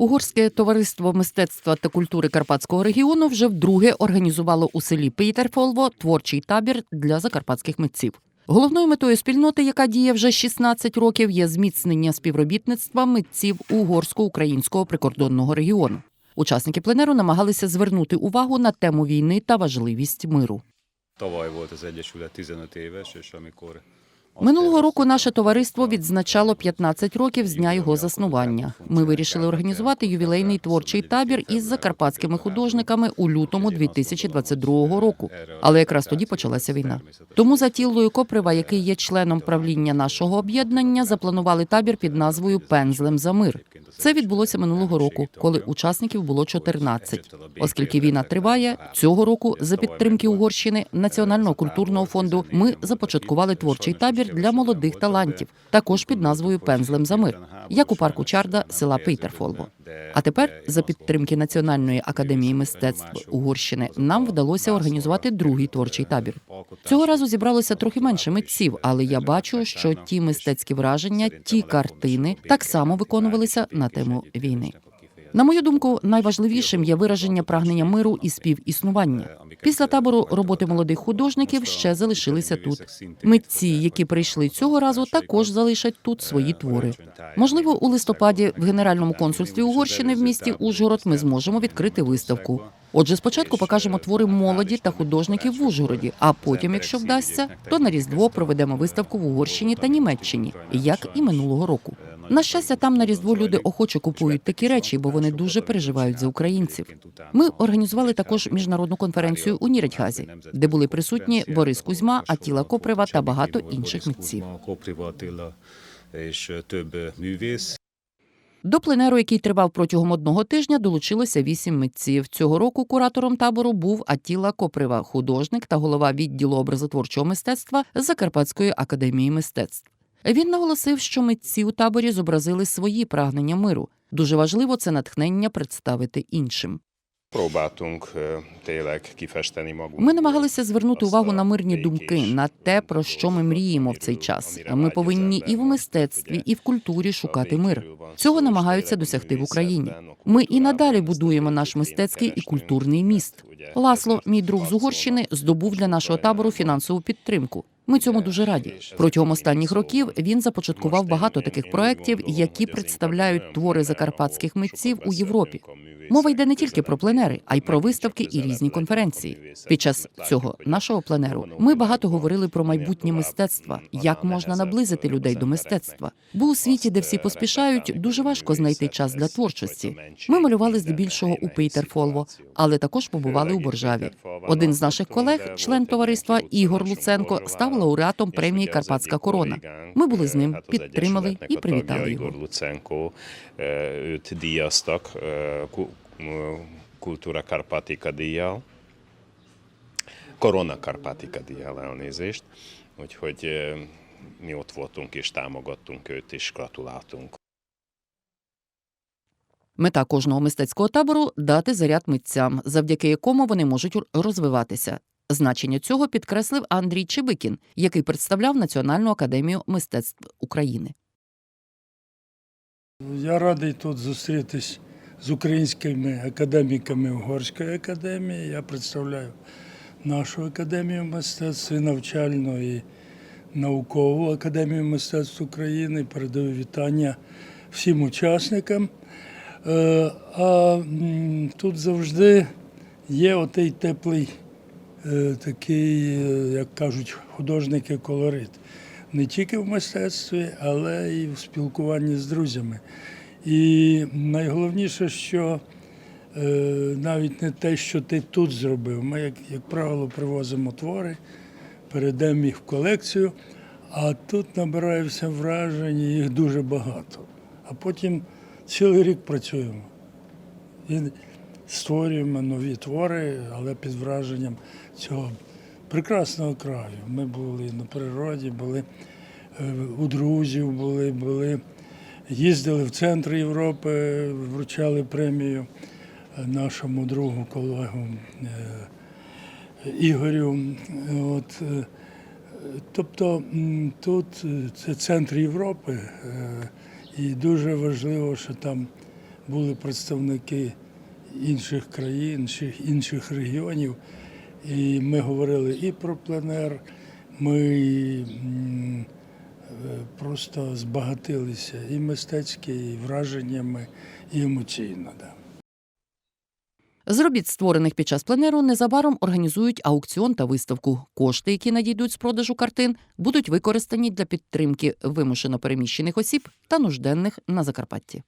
Угорське товариство мистецтва та культури Карпатського регіону вже вдруге організувало у селі Пітерфолво творчий табір для закарпатських митців. Головною метою спільноти, яка діє вже 16 років, є зміцнення співробітництва митців угорсько-українського прикордонного регіону. Учасники пленеру намагалися звернути увагу на тему війни та важливість миру. Az Egyesület 15 éves, és amikor Минулого року наше товариство відзначало 15 років з дня його заснування. Ми вирішили організувати ювілейний творчий табір із закарпатськими художниками у лютому 2022 року. Але якраз тоді почалася війна. Тому за Тіллою Коприва, який є членом правління нашого об'єднання, запланували табір під назвою Пензлем за мир. Це відбулося минулого року, коли учасників було 14. Оскільки війна триває, цього року за підтримки Угорщини Національного культурного фонду ми започаткували творчий табір для молодих талантів, також під назвою Пензлем за мир, як у парку Чарда села Пейтерфолво. А тепер, за підтримки Національної академії мистецтв Угорщини, нам вдалося організувати другий творчий табір. Цього разу зібралося трохи менше митців, але я бачу, що ті мистецькі враження, ті картини так само виконувалися на тему війни. На мою думку, найважливішим є вираження прагнення миру і співіснування. Після табору роботи молодих художників ще залишилися тут. Митці, які прийшли цього разу, також залишать тут свої твори. Можливо, у листопаді в Генеральному консульстві Угорщини в місті Ужгород ми зможемо відкрити виставку. Отже, спочатку покажемо твори молоді та художників в Ужгороді, а потім, якщо вдасться, то на Різдво проведемо виставку в Угорщині та Німеччині, як і минулого року. На щастя, там на Різдво люди охоче купують такі речі, бо вони дуже переживають за українців. Ми організували також міжнародну конференцію у Ніредьгазі, де були присутні Борис Кузьма, Атіла Коприва та багато інших митців. До пленеру, який тривав протягом одного тижня, долучилося вісім митців. Цього року куратором табору був Атіла Коприва, художник та голова відділу образотворчого мистецтва Закарпатської академії мистецтв. Він наголосив, що митці у таборі зобразили свої прагнення миру. Дуже важливо це натхнення представити іншим. Tényleg. Ми намагалися звернути увагу на мирні думки, на те, про що ми мріємо в цей час. Ми повинні і в мистецтві, і в культурі шукати мир. Цього намагаються досягти в Україні. Ми і надалі будуємо наш мистецький і культурний міст. Ласло, мій друг з Угорщини, здобув для нашого табору фінансову підтримку. Ми цьому дуже раді. Протягом останніх років він започаткував багато таких проєктів, які представляють твори закарпатських митців у Європі. Мова йде не тільки про пленери, а й про виставки і різні конференції. Під час цього нашого пленеру ми багато говорили про майбутнє мистецтва, як можна наблизити людей до мистецтва. Бо у світі, де всі поспішають, дуже важко знайти час для творчості. Ми малювали здебільшого у Пейтерфолво, але також побували у Боржаві. Один з наших колег, член товариства Ігор Луценко, став лауреатом премії Карпатська корона. Ми були з ним, підтримали і привітали його. Díjaztak ö, ku- ö, Kultúra Karpatika díjjal, Korona Karpatika díjjal elnézést, úgyhogy mi ott voltunk és támogattunk őt és gratuláltunk. Мета кожного мистецького табору дати заряд митцям, завдяки якому вони можуть розвиватися. Значення цього підкреслив Андрій Чебикін, який представляв Національну академію мистецтв України. Я радий тут зустрітись з українськими академіками Угорської академії. Я представляю нашу академію мистецтв, і навчальну і наукову академію мистецтв України. Передаю вітання всім учасникам. Е, А тут завжди є отей теплий, такий, е, як кажуть, художники колорит. Не тільки в мистецтві, але і в спілкуванні з друзями. І найголовніше, що е, навіть не те, що ти тут зробив. Ми, як, як правило, привозимо твори, передаємо їх в колекцію, а тут набираємося вражень, їх дуже багато. А потім цілий рік працюємо. Створюємо нові твори, але під враженням цього прекрасного краю. Ми були на природі, були е, у друзів, були, були, їздили в центр Європи, вручали премію е, нашому другу, колегу е, Ігорю. От, тобто тут це центр Європи, і дуже важливо, що там були представники інших країн, інших, інших регіонів. І ми говорили і про пленер, ми е, просто збагатилися і мистецьки, і враженнями, і емоційно. Да. З робіт, створених під час пленеру, незабаром організують аукціон та виставку. Кошти, які надійдуть з продажу картин, будуть використані для підтримки вимушено переміщених осіб та нужденних на Закарпатті.